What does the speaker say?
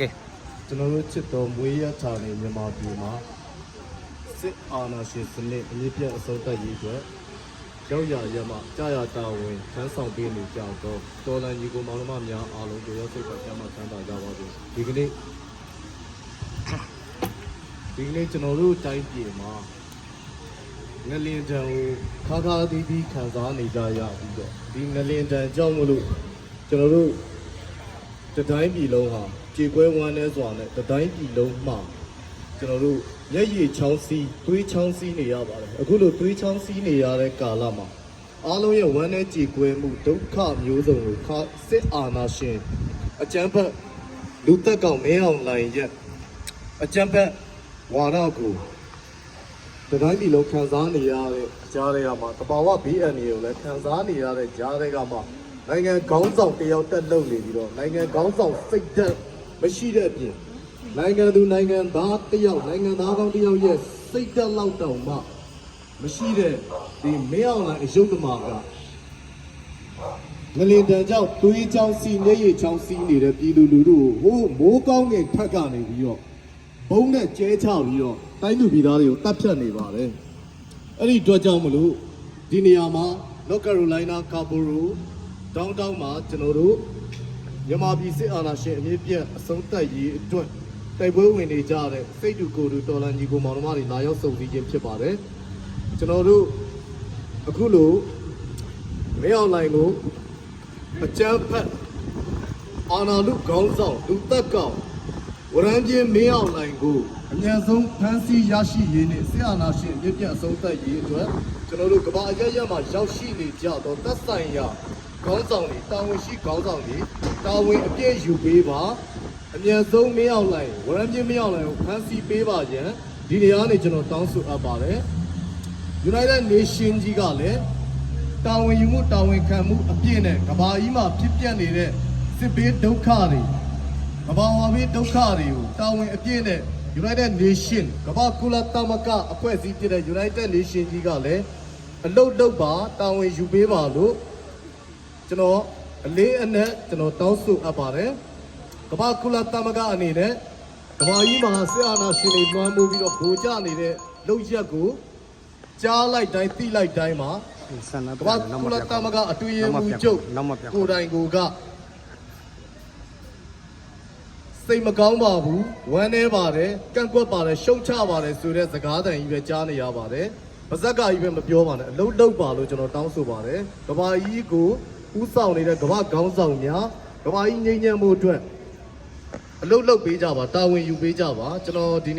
ကဲကျွန်တော်တို့ချစ်တော်မွေးရထားတဲ့မြန်မာပြည်မှာစစ်အာဏာရှင်စနစ်အမြင့်ပြတ်အဆုံးသတ်ရေးအတွက်ရောက်ရရမှကြာရတာဝန်ထမ်းဆောင်ပေးနေကြတော့တော်လန်ညီကိုမောင်နှမများအားလုံးတို့ရောက်စိတ်ကကျမ်းမှချမ်းသာကြပါစေဒီကနေ့ဒီကနေ့ကျွန်တော်တို့တိုင်းပြည်မှာငလင်တံကိုခါခါသီးသီးခံစားနေကြရပြီးတော့ဒီငလင်တံကြောင့်မလို့ကျွန်တော်တို့ တတိုင်းပြည်လုံးဟာကြေကွဲဝမ်းနေစွာနဲ့တတိုင်းပြည်လုံးမှာကျွန်တော်တို့မျက်ရည်ချောင်းစီးသွေးချောင်းစီးနေရပါတယ်အခုလိုသွေးချောင်းစီးနေရတဲ့ကာလမှာအားလုံးရဲ့ဝမ်းနေကြေကွဲမှုဒုက္ခမျိုးစုံကိုခါစစ်အာဏာရှင်အကြမ်းဖက်လူသက်ကောင်မင်းအောင်လှိုင်ရဲ့အကြမ်းဖက်ဝါဒကိုတတိုင်းပြည်လုံးခံစားနေရတဲ့ကြားတွေကမှာတဘာဝ BN ကိုလည်းခံစားနေရတဲ့ကြားတွေကမှာ နိုင်ငံခေါင်းဆောင်တယောက်တက်လုပ်နေပြီးတော့နိုင်ငံခေါင်းဆောင်စိတ်ဓာတ်မရှိတဲ့အပြင်နိုင်ငံသူနိုင်ငံသားတယောက်နိုင်ငံသားကောင်းတယောက်ရဲ့စိတ်ဓာတ်လောက်တောင်မှမရှိတဲ့ဒီမင်းအောင်လိုင်အယုဒ္ဓမာကငလင်တန်ကြောင့်သွေးချောင်းစီမျက်ရည်ချောင်းစီနေတဲ့ပြည်သူလူထုကိုဟိုးမိုးကောင်းငယ်ထက်ကနေပြီးတော့ဘုံနဲ့ကျဲချပြီးတော့တိုင်းသူပြည်သားတွေကိုတတ်ဖြတ်နေပါတယ်အဲ့ဒီအတွက်ကြောင့်မလို့ဒီနေရာမှာ North Carolina Caboro downtown မှာကျွန်တော်တို့မြန်မာပြည်စစ်အာဏာရှင်အမြင့်ပြတ်အဆုံးသတ်ရေးအတွက်တိုက်ပွဲဝင်နေကြတဲ့စိတ်တူကိုယ်တူတော်လန်ညီကိုမောင်နှမတွေလာရောက်စုံစည်းခြင်းဖြစ်ပါတယ်ကျွန်တော်တို့အခုလိုမင်းအောင်လိုင်ကိုအကြမ်းဖက်အာဏာလုခေါင်းဆောင်လူသက်ကောင် ဝရမ်းချင်းမင်းအောင်လိုင်ကိုအမြန်ဆုံးဖမ်းဆီးရရှိရေးနဲ့ဆရာနာရှင်မြစ်ပြတ်အဆုံးသတ်ရေးအတွက်ကျွန်တော်တို့ကမ္ဘာအရရမှာရောက်ရှိနေကြတော့သက်ဆိုင်ရာခေါင်းဆောင်တွေတာဝန်ရှိခေါင်းဆောင်တွေတာဝန်အပြည့်ယူပေးပါအမြန်ဆုံးမင်းအောင်လိုင်ဝရမ်းချင်းမင်းအောင်လိုင်ကိုဖမ်းဆီးပေးပါရန်ဒီနေရာကနေကျွန်တော်တောင်းဆိုအပ်ပါတယ် United Nation ကြီးကလည်းတာဝန်ယူမှုတာဝန်ခံမှုအပြည့်နဲ့ကမ္ဘာကြီးမှာဖြစ်ပျက်နေတဲ့စစ်ဘေးဒုက္ခတွေ ကမ္ဘာဝါဘေးဒုက္ခတွေကိုတာဝန်အပြည့်နဲ့ United Nation ကမ္ဘာကုလသမဂ္ဂအဖွဲ့အစည်းဖြစ်တဲ့ United Nation ကြီးကလည်းအလုတ်လုတ်ပါတာဝန်ယူပေးပါလို့ကျွန်တော်အလေးအနက်ကျွန်တော်တောင်းဆိုအပ်ပါတယ်ကမ္ဘာကုလသမဂ္ဂအနေနဲ့ကမ္ဘာကြီးမှာဆရာနာရှင်တွေလွှမ်းမိုးပြီးတော့ဗိုလ်ကျနေတဲ့လုပ်ရက်ကိုကြားလိုက်တိုင်းသိလိုက်တိုင်းမှာဆန္ဒကမ္ဘာကုလသမဂ္ဂအတွေ့အမှုချုပ်နောက်မှပြန်ကိုယ်တိုင်ကိုယ်က စိတ်မကောင်းပါဘူးဝမ်းနေပါတယ်ကန့်ကွက်ပါတယ်ရှုံချပါတယ်ဆိုတဲ့စကားတန်ကြီးပဲကြားနေရပါတယ်ပါဇက်ကကြီးပဲမပြောပါနဲ့အလုံးလုံးပါလို့ကျွန်တော်တောင်းဆိုပါတယ်ကမ္ဘာကြီးကိုဥဆောင်နေတဲ့ကမ္ဘာခေါင်းဆောင်များကမ္ဘာကြီးငြိမ်းချမ်းမှုအတွက်အလုံးလုံးပေးကြပါတာဝန်ယူပေးကြပါကျွန်တော်ဒီနေ့